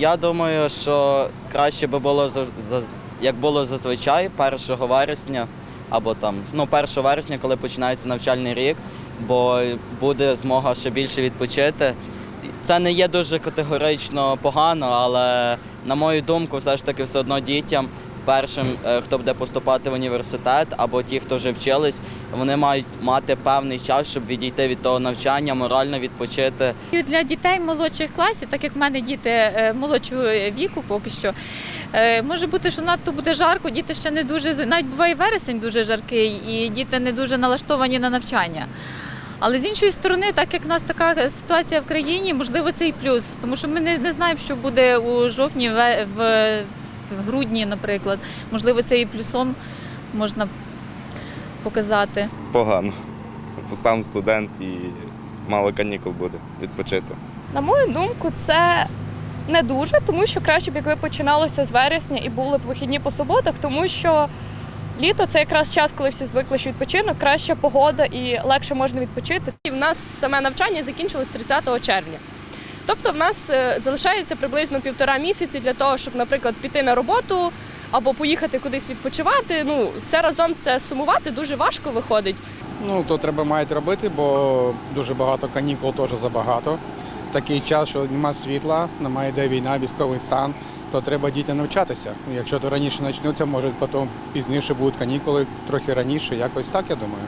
Я думаю, що краще би було як було зазвичай 1 вересня або там ну 1 вересня, коли починається навчальний рік, бо буде змога ще більше відпочити. Це не є дуже категорично погано, але на мою думку, все ж таки, все одно дітям. Першим, е, хто буде поступати в університет, або ті, хто вже вчились, вони мають мати певний час, щоб відійти від того навчання, морально відпочити. Для дітей молодших класів, так як в мене діти е, молодшого віку поки що, е, може бути, що надто буде жарко, діти ще не дуже навіть буває вересень дуже жаркий, і діти не дуже налаштовані на навчання. Але з іншої сторони, так як в нас така ситуація в країні, можливо, це і плюс, тому що ми не, не знаємо, що буде у жовтні, в, в, грудні, наприклад. Можливо, це і плюсом можна показати. Погано. Сам студент і мало канікул буде відпочити. На мою думку, це не дуже, тому що краще б якби починалося з вересня і були б вихідні по суботах, тому що літо це якраз час, коли всі звикли, що відпочинок, краща погода і легше можна відпочити. І в нас саме навчання закінчилось 30 червня. Тобто в нас е, залишається приблизно півтора місяці для того, щоб, наприклад, піти на роботу або поїхати кудись відпочивати. Ну, все разом це сумувати дуже важко виходить. Ну, то треба мають робити, бо дуже багато канікул теж забагато. Такий час, що немає світла, немає йде війна, військовий стан, то треба дітям навчатися. Якщо то раніше почнуться, може потім пізніше будуть канікули, трохи раніше, якось так, я думаю.